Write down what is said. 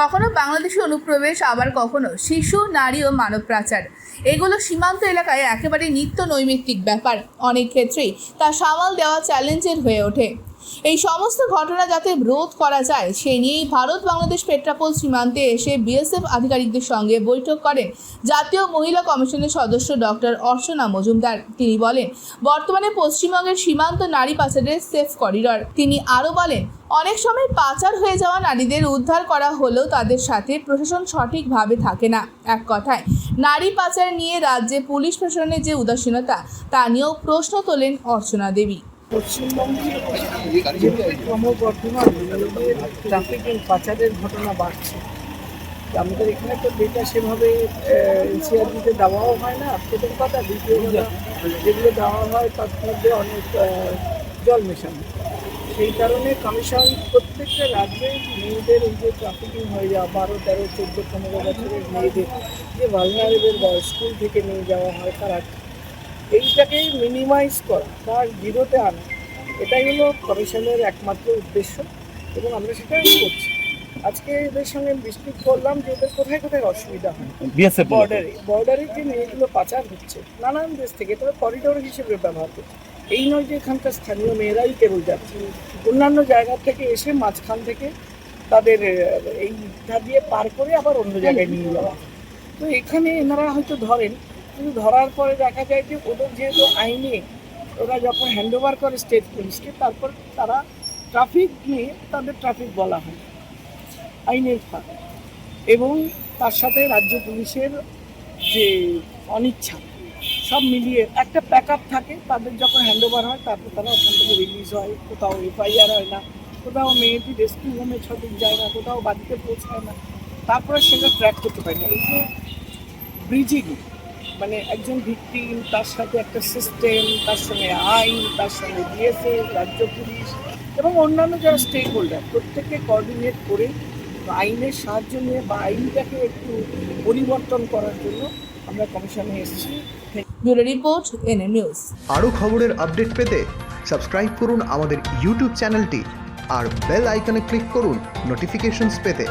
কখনো বাংলাদেশি অনুপ্রবেশ, আবার কখনো শিশু, নারী ও মানব পাচার। এগুলো সীমান্ত এলাকায় একেবারে নিত্য নৈমিত্তিক ব্যাপার। অনেক ক্ষেত্রেই তা সামাল দেওয়া চ্যালেঞ্জের হয়ে ওঠে। এই সমস্ত ঘটনা যাতে রোধ করা যায়, সে নিয়েই ভারত বাংলাদেশ পেট্রাপোল সীমান্তে এসে বিএসএফ আধিকারিকদের সঙ্গে বৈঠক করেন জাতীয় মহিলা কমিশনের সদস্য ডক্টর অর্চনা মজুমদার। তিনি বলেন, বর্তমানে পশ্চিমবঙ্গের সীমান্ত নারী পাচারের সেফ করিডর। তিনি আরও বলেন অনেক সময় পাচার হয়ে যাওয়া নারীদের উদ্ধার করা হলেও তাদের সাথে প্রশাসন সঠিকভাবে থাকে না। এক কথায়, নারী পাচার নিয়ে রাজ্যে পুলিশ প্রশাসনের যে উদাসীনতা, তা নিয়েও প্রশ্ন তোলেন অর্চনা দেবী। পাচারের ঘটনা বাড়ছে। আমাদের এখানে তো ডেটা সেভাবে এনসিআরবিতে দেওয়াও হয় না, প্রথম কথা। দ্বিতীয় যেগুলো দেওয়া হয় তার মধ্যে অনেক জল মেশানো। সেই কারণে কমিশন প্রত্যেকটা রাজ্যে মেয়েদের এই যে ট্রাফিকিং হয়ে যাওয়া বারো তেরো চোদ্দ পনেরো বছরের মেয়েদের যে ভালনারেবল বয়স স্কুল থেকে নিয়ে যাওয়া হয় তারা এইটাকে মিনিমাইজ করা তার জিরোতে আনা এটাই হলো কমিশনের একমাত্র উদ্দেশ্য এবং আমরা সেটাই করছি। আজকে এদের সঙ্গে ডিসপিট করলাম যে এদের কোথায় কোথায় অসুবিধা হয়। বর্ডারে বর্ডারে যে মেয়েগুলো পাচার হচ্ছে নানান দেশ থেকে তারা করিডোর হিসেবে ব্যবহার করছে। এই নয় যে এখানকার স্থানীয় মেয়েরাই কেবল যাচ্ছে। অন্যান্য জায়গা থেকে এসে মাঝখান থেকে তাদের এই ধার দিয়ে পার করে আবার অন্য জায়গায় নিয়ে যাওয়া। তো এখানে এনারা হয়তো ধরেন, কিন্তু ধরার পরে দেখা যায় যে ওদের যেহেতু আইনে ওরা যখন হ্যান্ড ওভার করে স্টেট পুলিশকে তারপর তারা ট্রাফিক নিয়ে তাদের ট্রাফিক বলা হয়। আইনের ফাঁক। এবং তার সাথে রাজ্য পুলিশের যে অনিচ্ছা সব মিলিয়ে একটা প্যাক আপ থাকে, তাদের যখন হ্যান্ড ওভার হয়, তারপর তারা ওখান থেকে রিলিজ হয়, কোথাও এফআইআর হয় না, কোথাও মেয়েটি রেস্কিউ হোমে সঠিক যায় না, কোথাও বাড়িতে পৌঁছায় না, তারপরে সেটা ট্র্যাক করতে পারে না। এই যে ব্রিজিং মানে একজন ভিকটিম তার সাথে একটা সিস্টেম তার সঙ্গে আইন, তার সঙ্গে বিএসএফ রাজ্য পুলিশ এবং অন্যান্য যারা স্টেক হোল্ডার প্রত্যেককে কোঅর্ডিনেট করে আইনের সাহায্য নিয়ে বা আইনটাকে একটু পরিবর্তন করার জন্য আমরা কমিশনে এসেছি। Bureau report NA news. আরও খবরের আপডেট পেতে সাবস্ক্রাইব করুন আমাদের ইউটিউব চ্যানেলটি আর বেল আইকনে ক্লিক করুন নোটিফিকেশনস পেতে।